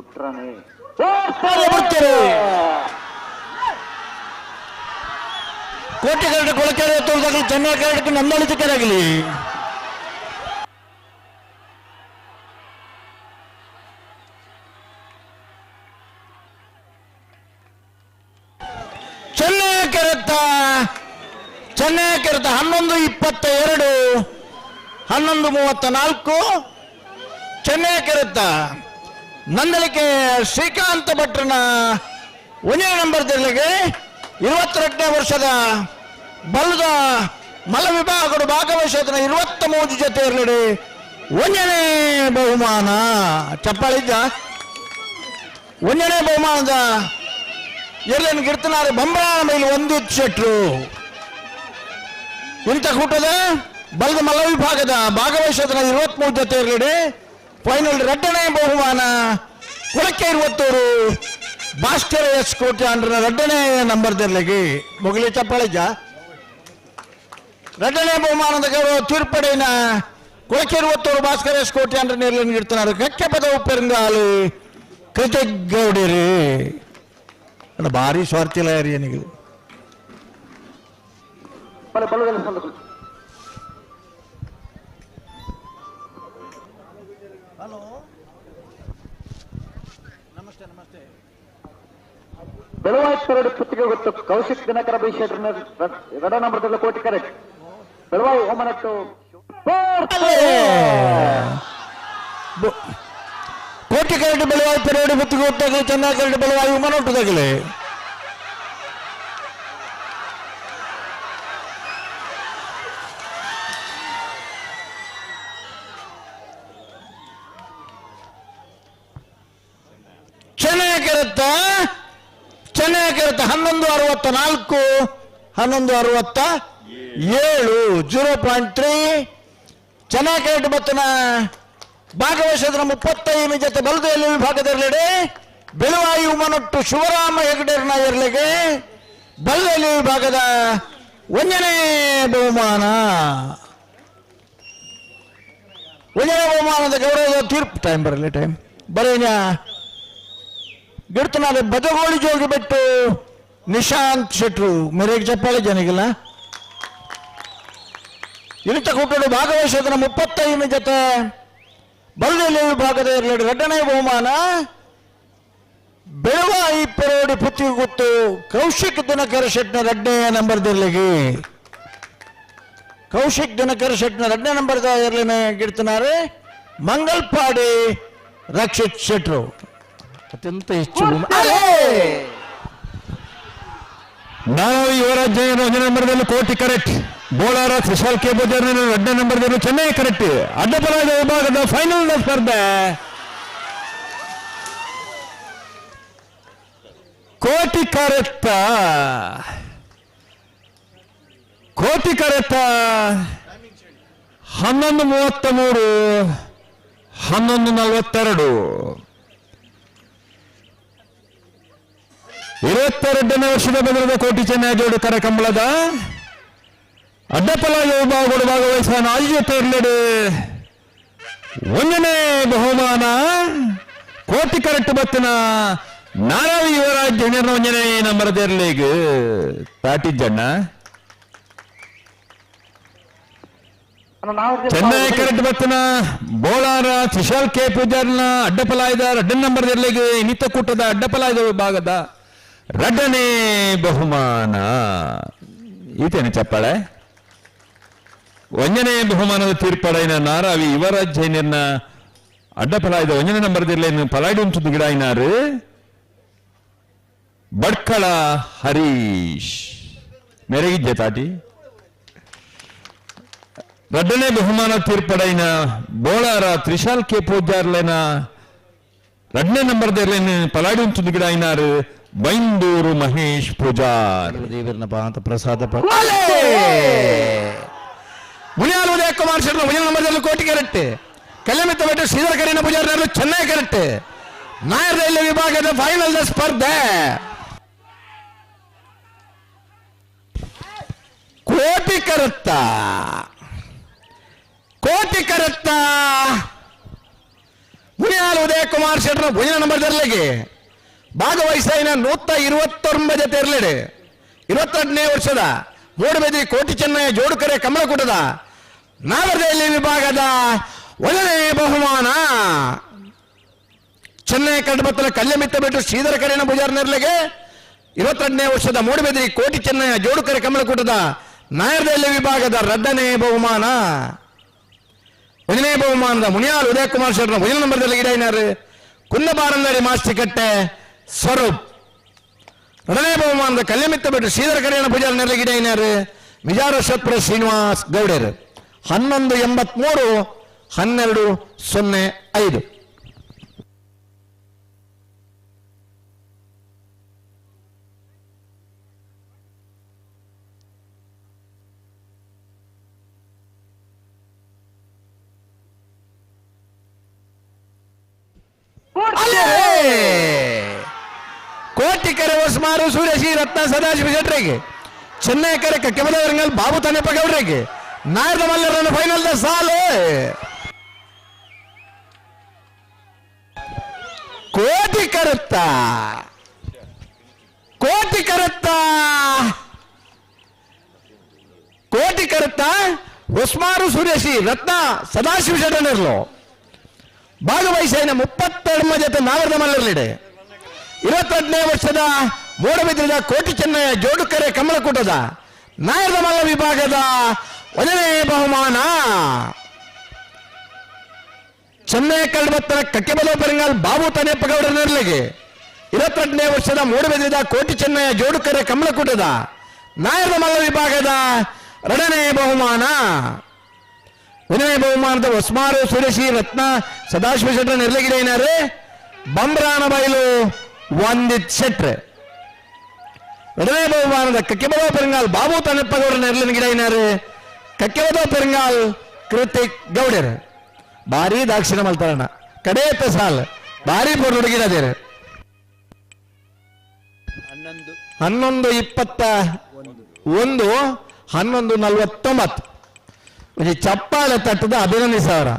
ಪುತ್ರನೇ. ಕೋಟೆ ಕರಡು ಕೊಳಕೆರೆ ತೋರಿದಾಗಲಿ ಚೆನ್ನೈ ಕರಡಕ್ಕೆ ನಂದಳಿತಕ್ಕರಾಗಲಿ ಚೆನ್ನೈ ಕೆರೆತ ಚೆನ್ನೈ ಕೆರೆತ ಹನ್ನೊಂದು ಇಪ್ಪತ್ತ ಎರಡು ಹನ್ನೊಂದು ಮೂವತ್ತ ನಾಲ್ಕು, ಚೆನ್ನೈ ಕೆರೆತ ನಂದಲಿಕೆ ಶ್ರೀಕಾಂತ ಭಟ್ರನ ಒಂದನೇ ನಂಬರ್ ತಿರ್ಲಿಗೆ ಇರುವತ್ತೆರಡನೇ ವರ್ಷದ ಬಲದ ಮಲ ವಿಭಾಗಗಳು ಭಾಗವಹಿಸೋದನ್ನ ಇರುವತ್ತ ಮೂರು ಜೊತೆ ಇರಲಿ ಒಂದನೇ ಬಹುಮಾನ. ಚಪ್ಪಾಳಿದ್ದ ಒಂದನೇ ಬಹುಮಾನದ ಎಲ್ಲೇನು ಗಿರ್ತನಾರು ಬಂಬಾಳ ಮೇಲೆ ಒಂದು ಶೆಟ್ರು. ಇಂಥ ಕೂಟದ ಬಲದ ಮಲ ವಿಭಾಗದ ಭಾಗವಹಿಸೋದನ್ನ ಇರುವತ್ಮೂರು ಜೊತೆ ಇರಲಿ ಫೈನಲ್ ಎರಡನೇ ಬಹುಮಾನ ಕುಳಕ್ಕೆ ಇರುವತ್ತೂರು ಭಾಸ್ಕರ ಎಸ್ ಕೋಟೆ ಅಂಡ್ರ ಎರಡನೇ ನಂಬರ್ ದರ್ಲಿಗೆ ಮುಗಲಿ ಚಪ್ಪಾಳಿಜ ಎರಡನೇ ಬಹುಮಾನದ ಗೌರವ ತೀರ್ಪಡಿನ ಕುಳಕ್ಕೆ ಇರುವತ್ತೂರು ಭಾಸ್ಕರ ಎಸ್ ಕೋಟೆ ಅಂಡ್ರ ನೀರ್ಲನ್ನು ಇಡ್ತಾರೆ ಕಕ್ಕೆ ಪದ ಉಪ್ಪೆರಂಗಾಲು ಕೃತಜ್ಞೌಡಿರಿ ಅಣ್ಣ ಭಾರಿ ಸ್ವಾರ್ಥಿಲ್ಲ ಯಾರು ಏನಿಗೆ ಸಂದು ಬೆಳವಾಯಿ ಪುತ್ತಿಗೆ ಗೊತ್ತು ಕೌಶಿಕ್ ದಿನಕರ ಬೈಶೆಟ್ರನ ಎರಡ ನಂಬರ್ದಲ್ಲಿ ಕೋಟಿ ಕರೆಕ್ಟ್ ಬೆಳವಾಯಿ ಓಮನಟ್ಟು ಕೋಟಿ ಕರಡಿ ಬೆಳವಾಯಿ ಪೆರೇಡಿ ಬುತ್ತಿಗೆ ಹೊತ್ತಾಗಲಿ ಚೆನ್ನಾಗಿ ಕರೆಂಟ್ ಬೆಳವಾಯಿ ಚೆನ್ನಾಗಿರುತ್ತ ಚೆನ್ನಾಗಿರುತ್ತ ಹನ್ನೊಂದು ಅರವತ್ತ ನಾಲ್ಕು, ಹನ್ನೊಂದು ಅರವತ್ತ ಏಳು, ಜೀರೋ ಪಾಯಿಂಟ್ ತ್ರೀ. ಚೆನ್ನಾಗಿ ಬತ್ತನ ಭಾಗವಹಿಸಿದ್ರ ಮುಪ್ಪತ್ತೈದು ಜೊತೆ ಬಲದಲ್ಲಿ ವಿಭಾಗದಲ್ಲಿಡೆ. ಬೆಳವಾಯು ಉಮನೊಟ್ಟು ಶಿವರಾಮ ಹೆಗಡೆರ್ನ ಇರ್ಲಿಗೆ ಬಲದಲ್ಲಿ ವಿಭಾಗದ ಒಂದನೇ ಬಹುಮಾನ. ಒಂದನೇ ಬಹುಮಾನದ ಗೌರವ ತೀರ್ಪು. ಟೈಮ್ ಬರಲಿ ಟೈಮ್ ಬರೀನ ಗಿಡ್ತನಾದ ಬದಗೋಳಿ ಜೋಗಿ ಬಿಟ್ಟು ನಿಶಾಂತ್ ಶೆಟ್ರು, ಮೇರೆಗೆ ಚಪ್ಪಾಳೆ ಜನಿಗಿಲ್ಲ? ಇಳಿತ ಕೂಟಲು ಭಾಗವಹಿಸೋದನ್ನ ಮುಪ್ಪತ್ತೈದು ಜೊತೆ. ಬಲ್ಲೆಲ್ಲಿ ಭಾಗದ ಎರಡು ಎರಡನೇ ಬಹುಮಾನ. ಬೆಳವಾಯಿ ಪೆರೋಡಿ ಪುತ್ತಿಗೆ ಗೊತ್ತು ಕೌಶಿಕ್ ದಿನಕರ ಶೆಟ್ನ ಎರಡನೇ ನಂಬರ್ ದಿರ್ಲಿಗೆ. ಕೌಶಿಕ್ ದಿನಕರ ಶೆಟ್ನ ಎರಡನೇ ನಂಬರ್ ಇರ್ಲಿನ ಗಿಡ್ತನಾರೆ ಮಂಗಲ್ಪಾಡಿ ರಕ್ಷಿತ್ ಶೆಟ್ರು. ಅತ್ಯಂತ ಹೆಚ್ಚು! ನಾವು ಯುವರಾಜ್ ಜೈನ್ ಒಂದನೇ ನಂಬರ್ದಲ್ಲಿ ಕೋಟಿ ಕರೆಕ್ಟ್. ಬೋಳಾರ ವಿಶಾಲ್ ಕೆ ಬಜಾರ್ ಎರಡನೇ ನಂಬರ್ದಲ್ಲಿ ಚೆನ್ನೈ ಕರೆಕ್ಟ್. ಅಡ್ಡಬಲದ ವಿಭಾಗದ ಫೈನಲ್ ಸ್ಪರ್ಧೆ. ಕೋಟಿ ಕರೆಕ್ಟ ಕೋಟಿ ಕರೆಕ್ಟ ಹನ್ನೊಂದು ಮೂವತ್ತ ಮೂರು ಹನ್ನೊಂದು ನಲವತ್ತೆರಡು. ಇರುವತ್ತೆರಡನೇ ವರ್ಷದ ಬೆದರದ ಕೋಟಿ ಚೆನ್ನಾಗಿ ಜೋಡ ಕರೆ ಕರಕಂಬಳದ ಅಡ್ಡಪಲ ವಿಭಾಗಗಳು ಭಾಗವಹಿಸುವ ನಾಲ್ಕು ಇರಲಿದೆ ಒಂದನೇ ಬಹುಮಾನ ಕೋಟಿ ಕರೆಕ್ಟ್ ಬತ್ತಿನ ನಾರಾವಿ ಯುವರಾಜ್ ಜೂನಿಯರ್ನ ಒಂದನೇ ತಾಟಿಜ್ಜಣ್ಣ. ನಾವು ಚೆನ್ನೈ ಕರೆಕ್ಟ್ ಬತ್ತಿನ ಬೋಳಾರ ತ್ರಿಶಾಲ್ ಕೆ ಪೂಜಾರ್ನ ಅಡ್ಡಪಲ ಅಡ್ಡ ರೆಡ್ ನಂಬರ್ ಲೀಗ್. ಇನ್ನಿತ ಕೂಟದ ಅಡ್ಡಪಲಾಯದ ಇದ ವಿಭಾಗದ ಎರಡನೇ ಬಹುಮಾನ ಈತೇನೆ ಚಪ್ಪಾಳೆ ಒಂದನೇ ಬಹುಮಾನದ ತೀರ್ಪಡೈನ ನಾರಾವಿ ಯುವರಾಜ್ ಜೈನರ್ನ ಅಡ್ಡಪಲಾಯ್ದ ಒಂದನೇ ನಂಬರ್ ದಿರ್ಲೇನು ಪಲಾಡಿ ಉಂಟು ಗಿಡ ಐನಾರು ಬಡ್ಕಳ ಹರೀಶ್ ಮೆರಗಿದ್ದೆ ತಾಟಿ ಎರಡನೇ ಬಹುಮಾನ ತೀರ್ಪಡೈನ ಬೋಳಾರ ತ್ರಿಶಾಲ್ ಕೆ ಪೂಜಾರ್ಲೇನ ಎರಡನೇ ನಂಬರ್ ದಿರ್ಲೇನು ಪಲಾಡಿ ಉಂಟು ಗಿಡ ಐನಾರು ಬೈಂದೂರು ಮಹೇಶ್ ಪೂಜಾರ್. ದೇವರನ ಪಾಂತ ಪ್ರಸಾದ ಮುನಿಯಾಲ್ ಉದಯ ಕುಮಾರ್ ಶರ್ಮಾ ಮುಂದಿನ ನಂಬರ್ದಲ್ಲಿ ಕೋಟಿ ಕರೆಟ್ಟೆ ಕಲ್ಯಾಮಿತ ಬೆಟ್ಟ ಶ್ರೀಧರ ಕರೀನ ಪೂಜಾರಿ ಚೆನ್ನೈ ಕರೆಟ್ಟೆ ನಾಯರ್ ರೈಲ್ವೆ ವಿಭಾಗದ ಫೈನಲ್ ಸ್ಪರ್ಧೆ. ಕೋಟಿ ಕರತ್ತ. ಕೋಟಿ ಕರತ್ತ. ಮುನಿಯಾಲ್ ಉದಯ ಕುಮಾರ್ ಶೆಟ್ಟರು ಭುಜನ ನಂಬರ್ ತೆರಲಿಗೆ ಭಾಗವಹಿಸಿನ ನೂತ ಇರುವತ್ತೊಂಬತ್ತು ತೆರಲಿಡೆ ಇರುವತ್ತೆರಡನೇ ವರ್ಷದ ಮೂಡಬೇದಿ ಕೋಟಿ ಚೆನ್ನಯ ಜೋಡುಕರೆ ಕಮಲಕೂಟದ ನಾಗರದಲ್ಲಿ ವಿಭಾಗದ ಒಂದನೇ ಬಹುಮಾನ. ಚೆನ್ನೈ ಕಡಬತ್ತಲ ಕಲ್ಯಮಿತ್ತ ಬಿಟ್ಟು ಶ್ರೀಧರ ಕರೆಯನ ಭುಜಾರ ನೆರಳಿಗೆ ವರ್ಷದ ಮೂಡುಬೆದಿ ಕೋಟಿ ಚೆನ್ನಯ ಜೋಡುಕರೆ ಕಮಲಕೂಟದ ನಾಯರದಹಳ್ಳಿ ವಿಭಾಗದ ರಡ್ಡನೇ ಬಹುಮಾನ. ಒಂದನೇ ಬಹುಮಾನದ ಮುನಿಯಾಲ್ ಉದಯಕುಮಾರ್ ಶೆಟ್ಟರ್ ಮೊದಲ ನಂಬರ್ದಲ್ಲಿ ಗಿಡೈನಾರು ಮಾಸ್ತಿ ಮಾಸ್ತಿಕಟ್ಟೆ ಸ್ವರೂಪ್ ಎರಡನೇ ಬಹುಮಾನದ ಕಲ್ಯಮಿತ್ತ ಬಿಟ್ಟು ಶ್ರೀಧರ ಕರಿಯಣ ಪೂಜಾರ ನೆರಳಿ ಗಿಡೈನಾರು ವಿಜಾರಶತ್ಪುರ ಶ್ರೀನಿವಾಸ್ ಗೌಡರು ಹನ್ನೊಂದು ಎಂಬತ್ಮೂರು ಹನ್ನೆರಡು ಸೊನ್ನೆ ಐದು ಹೊಸ್ಮಾರು ಸೂರ್ಯಶಿ ರತ್ನ ಸದಾಶಿವ ಶೆಟ್ಟರಿಗೆ ಚೆನ್ನೈ ಕರೆಕ ಕೆಮಲವರಂಗಲ್ ಬಾಬು ತನ್ನಪ್ಪ ಗೌಡರಿಗೆ ನಾಯದ ಮಲ್ಲರನ್ನು ಫೈನಲ್ ದ ಸಾಲು. ಕೋಟಿ ಕರುತ್ತ. ಕೋಟಿ ಕರುತ್ತ. ಕೋಟಿ ಕರುತ್ತ. ಉಸ್ಮಾರು ಸುರೇಶಿ ರತ್ನ ಸದಾಶಿವ ಶೆಟ್ಟನಿರ್ಲು ಭಾಗವಹಿಸಿನ ಮುಪ್ಪತ್ತೆರಡು ಜೊತೆ ನಾಗರದ ಮಲ್ಲರ್ಲಿಡೆ ಇರುವತ್ತೆಂಟನೇ ವರ್ಷದ ಮೂಡಬಿದ್ರದ ಕೋಟಿ ಚೆನ್ನಯ್ಯ ಜೋಡುಕರೆ ಕಮಲಕೂಟದ ನಾಯರದ ಮಲ್ಲ ವಿಭಾಗದ ಒಂದನೇ ಬಹುಮಾನ. ಚೆನ್ನೈ ಕಲ್ಬತ್ತರ ಕಟ್ಟಿಬಲ ಪೆರಂಗಾಲ್ ಬಾಬು ತನೇಪ್ಪಗೌಡ ನೆರಳಿಗೆ. ಇಪ್ಪತ್ತೆಂಟನೇ ವರ್ಷದ ಮೂಡಬಿದ್ರದ ಕೋಟಿ ಚೆನ್ನಯ್ಯ ಜೋಡುಕರೆ ಕಮಲಕೂಟದ ನಾಯರದ ಮಲ್ಲ ವಿಭಾಗದ ಎರಡನೇ ಬಹುಮಾನ. ಒಂದನೇ ಬಹುಮಾನದ ಹೊಸ್ಮಾರು, ಸುರೇಶಿ, ರತ್ನ, ಸದಾಶಿವ ಶೆಟ್ರ ನೆರಳಿಗಿದೆ ಏನಾರೆ ಬಂಬ್ರಾನ ಬಯಲು ಒಂದಿತ್ ಶೆಟ್ರೆ. ಬಹುಮಾನದ ಕಕ್ಕೆಬದ ಪೆರಂಗಾಲ್ ಬಾಬು ತನ್ನಪ್ಪಗೌಡ ನೆರಳಿನ ಗಿಡ ಏನಾರು ಕಕ್ಕೆಬದ ಪೆರಂಗಾಲ್ ಕೃತಿಕ್ ಗೌಡರ್ ಭಾರಿ ದಾಕ್ಷಿಣ ಮಲ್ತಾರಣ ಕಡೆಯತ್ತ ಸಾಲ್ ಭಾರಿ ಪೂರ್ಣ ಹುಡುಗಿರದೇರು ಹನ್ನೊಂದು. ಇಪ್ಪತ್ತ ಒಂದು ಹನ್ನೊಂದು ನಲವತ್ತೊಂಬತ್ತು. ಚಪ್ಪಾಳೆ ತಟ್ಟದ ಅಭಿನಂದಿಸವರ